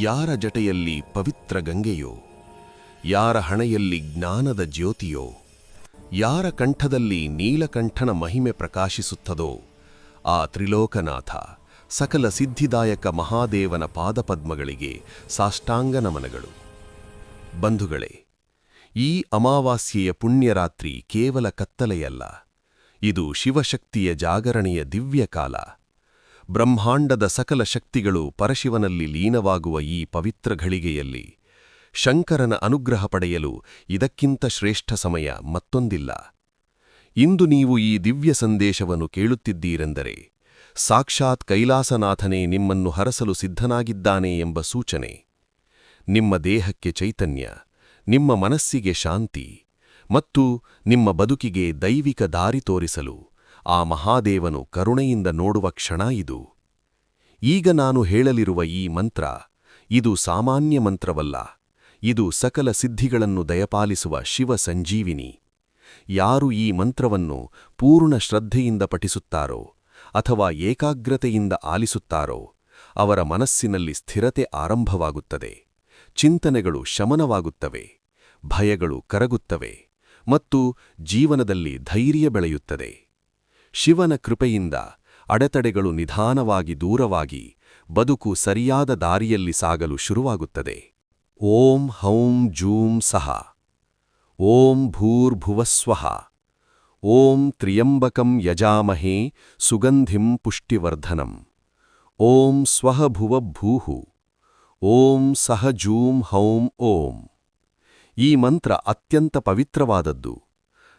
ಯಾರ ಜಟೆಯಲ್ಲಿ ಪವಿತ್ರ ಗಂಗೆಯೋ? ಯಾರ ಹಣೆಯಲ್ಲಿ ಜ್ಞಾನದ ಜ್ಯೋತಿಯೋ? ಯಾರ ಕಂಠದಲ್ಲಿ ನೀಲಕಂಠನ ಮಹಿಮೆ ಪ್ರಕಾಶಿಸುತ್ತದೋ? ಆ ತ್ರಿಲೋಕನಾಥ, ಸಕಲ ಸಿದ್ಧಿದಾಯಕ ಮಹಾದೇವನ ಪಾದಪದ್ಮಗಳಿಗೆ ಸಾಷ್ಟಾಂಗ ನಮನಗಳು. ಬಂಧುಗಳೇ, ಈ ಅಮಾವಾಸ್ಯೆಯ ಪುಣ್ಯರಾತ್ರಿ ಕೇವಲ ಕತ್ತಲೆಯಲ್ಲ. ಇದು ಶಿವಶಕ್ತಿಯ ಜಾಗರಣೆಯ ದಿವ್ಯಕಾಲ. ಬ್ರಹ್ಮಾಂಡದ ಸಕಲ ಶಕ್ತಿಗಳು ಪರಶಿವನಲ್ಲಿ ಲೀನವಾಗುವ ಈ ಪವಿತ್ರ ಘಳಿಗೆಯಲ್ಲಿ ಶಂಕರನ ಅನುಗ್ರಹ ಪಡೆಯಲು ಇದಕ್ಕಿಂತ ಶ್ರೇಷ್ಠ ಸಮಯ ಮತ್ತೊಂದಿಲ್ಲ. ಇಂದು ನೀವು ಈ ದಿವ್ಯ ಸಂದೇಶವನ್ನು ಕೇಳುತ್ತಿದ್ದೀರೆಂದರೆ ಸಾಕ್ಷಾತ್ ಕೈಲಾಸನಾಥನೇ ನಿಮ್ಮನ್ನು ಹರಸಲು ಸಿದ್ಧನಾಗಿದ್ದಾನೆ ಎಂಬ ಸೂಚನೆ. ನಿಮ್ಮ ದೇಹಕ್ಕೆ ಚೈತನ್ಯ, ನಿಮ್ಮ ಮನಸ್ಸಿಗೆ ಶಾಂತಿ ಮತ್ತು ನಿಮ್ಮ ಬದುಕಿಗೆ ದೈವಿಕ ದಾರಿ ತೋರಿಸಲು ಆ ಮಹಾದೇವನು ಕರುಣೆಯಿಂದ ನೋಡುವ ಕ್ಷಣ ಇದು. ಈಗ ನಾನು ಹೇಳಲಿರುವ ಈ ಮಂತ್ರ, ಇದು ಸಾಮಾನ್ಯ ಮಂತ್ರವಲ್ಲ, ಇದು ಸಕಲ ಸಿದ್ಧಿಗಳನ್ನು ದಯಪಾಲಿಸುವ ಶಿವ ಸಂಜೀವಿನಿ. ಯಾರು ಈ ಮಂತ್ರವನ್ನು ಪೂರ್ಣ ಶ್ರದ್ಧೆಯಿಂದ ಪಠಿಸುತ್ತಾರೋ ಅಥವಾ ಏಕಾಗ್ರತೆಯಿಂದ ಆಲಿಸುತ್ತಾರೋ ಅವರ ಮನಸ್ಸಿನಲ್ಲಿ ಸ್ಥಿರತೆ ಆರಂಭವಾಗುತ್ತದೆ, ಚಿಂತನೆಗಳು ಶಮನವಾಗುತ್ತವೆ, ಭಯಗಳು ಕರಗುತ್ತವೆ ಮತ್ತು ಜೀವನದಲ್ಲಿ ಧೈರ್ಯ ಬೆಳೆಯುತ್ತದೆ. ಶಿವನ ಕೃಪೆಯಿಂದ ಅಡೆತಡೆಗಳು ನಿಧಾನವಾಗಿ ದೂರವಾಗಿ ಬದುಕು ಸರಿಯಾದ ದಾರಿಯಲ್ಲಿ ಸಾಗಲು ಶುರುವಾಗುತ್ತದೆ. ಓಂ ಹೌಂ ಜೂಂ ಸಹ. ಓಂ ಭೂರ್ಭುವಸ್ವಃ ಓಂ ತ್ರಿಯಂಬಕಂ ಯಜಾಮಹೇ ಸುಗಂಧಿಂ ಪುಷ್ಟಿವರ್ಧನಂ. ಓಂ ಸ್ವಹ ಭೂಹು. ಓಂ ಸಹ ಜೂಂ ಹೌಂ ಓಂ. ಈ ಮಂತ್ರ ಅತ್ಯಂತ ಪವಿತ್ರವಾದದ್ದು.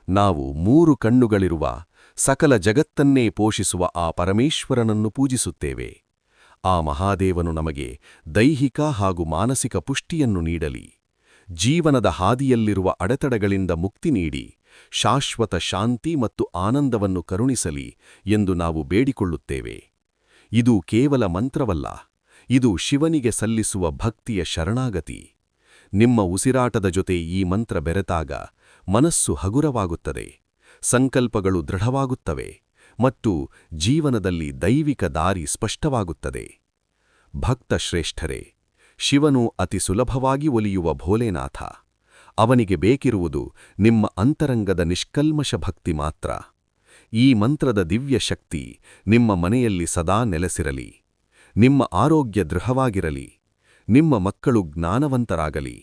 ನಾವು ಮೂರು ಕಣ್ಣುಗಳಿರುವ ಸಕಲ ಜಗತ್ತನ್ನೇ ಪೋಷಿಸುವ ಆ ಪರಮೇಶ್ವರನನ್ನು ಪೂಜಿಸುತ್ತೇವೆ. ಆ ಮಹಾದೇವನು ನಮಗೆ ದೈಹಿಕ ಹಾಗೂ ಮಾನಸಿಕ ಪುಷ್ಟಿಯನ್ನು ನೀಡಲಿ. ಜೀವನದ ಹಾದಿಯಲ್ಲಿರುವ ಅಡೆತಡೆಗಳಿಂದ ಮುಕ್ತಿ ನೀಡಿ, ಶಾಶ್ವತ ಶಾಂತಿ ಮತ್ತು ಆನಂದವನ್ನು ಕರುಣಿಸಲಿ ಎಂದು ನಾವು ಬೇಡಿಕೊಳ್ಳುತ್ತೇವೆ. ಇದು ಕೇವಲ ಮಂತ್ರವಲ್ಲ, ಇದು ಶಿವನಿಗೆ ಸಲ್ಲಿಸುವ ಭಕ್ತಿಯ ಶರಣಾಗತಿ. ನಿಮ್ಮ ಉಸಿರಾಟದ ಜೊತೆ ಈ ಮಂತ್ರ ಬೆರೆತಾಗ ಮನಸ್ಸು ಹಗುರವಾಗುತ್ತದೆ, ಸಂಕಲ್ಪಗಳು ದೃಢವಾಗುತ್ತವೆ ಮತ್ತು ಜೀವನದಲ್ಲಿ ದೈವಿಕ ದಾರಿ ಸ್ಪಷ್ಟವಾಗುತ್ತದೆ. ಭಕ್ತ ಶ್ರೇಷ್ಠರೇ, ಶಿವನು ಅತಿ ಸುಲಭವಾಗಿ ಒಲಿಯುವ ಭೋಲೆನಾಥ, ಅವನಿಗೆ ಬೇಕಿರುವುದು ನಿಮ್ಮ ಅಂತರಂಗದ ನಿಷ್ಕಲ್ಮಶ ಭಕ್ತಿ ಮಾತ್ರ. ಈ ಮಂತ್ರದ ದಿವ್ಯ ಶಕ್ತಿ ನಿಮ್ಮ ಮನೆಯಲ್ಲಿ ಸದಾ ನೆಲೆಸಿರಲಿ, ನಿಮ್ಮ ಆರೋಗ್ಯ ದೃಢವಾಗಿರಲಿ. ನಿಮ್ಮ ಮಕ್ಕಳು ಜ್ಞಾನವಂತರಾಗಲಿ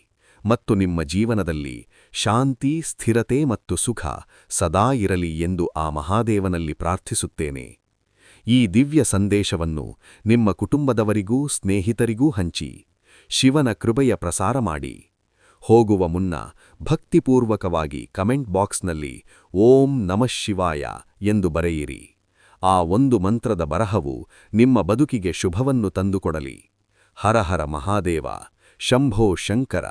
ಮತ್ತು ನಿಮ್ಮ ಜೀವನದಲ್ಲಿ ಶಾಂತಿ, ಸ್ಥಿರತೆ ಮತ್ತು ಸುಖ ಸದಾ ಇರಲಿ ಎಂದು ಆ ಮಹಾದೇವನಲ್ಲಿ ಪ್ರಾರ್ಥಿಸುತ್ತೇನೆ. ಈ ದಿವ್ಯ ಸಂದೇಶವನ್ನು ನಿಮ್ಮ ಕುಟುಂಬದವರಿಗೂ ಸ್ನೇಹಿತರಿಗೂ ಹಂಚಿ, ಶಿವನ ಕೃಪೆಯ ಪ್ರಸಾರ ಮಾಡಿ. ಹೋಗುವ ಮುನ್ನ ಭಕ್ತಿಪೂರ್ವಕವಾಗಿ ಕಮೆಂಟ್ ಬಾಕ್ಸ್ನಲ್ಲಿ ಓಂ ನಮಃ ಶಿವಾಯ ಎಂದು ಬರೆಯಿರಿ. ಆ ಒಂದು ಮಂತ್ರದ ಬರಹವು ನಿಮ್ಮ ಬದುಕಿಗೆ ಶುಭವನ್ನು ತಂದುಕೊಡಲಿ. ಹರ ಹರ ಮಹಾದೇವ ಶಂಭೋ ಶಂಕರ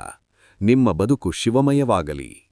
ನಿಮ್ಮ ಬದುಕು ಶಿವಮಯವಾಗಲಿ.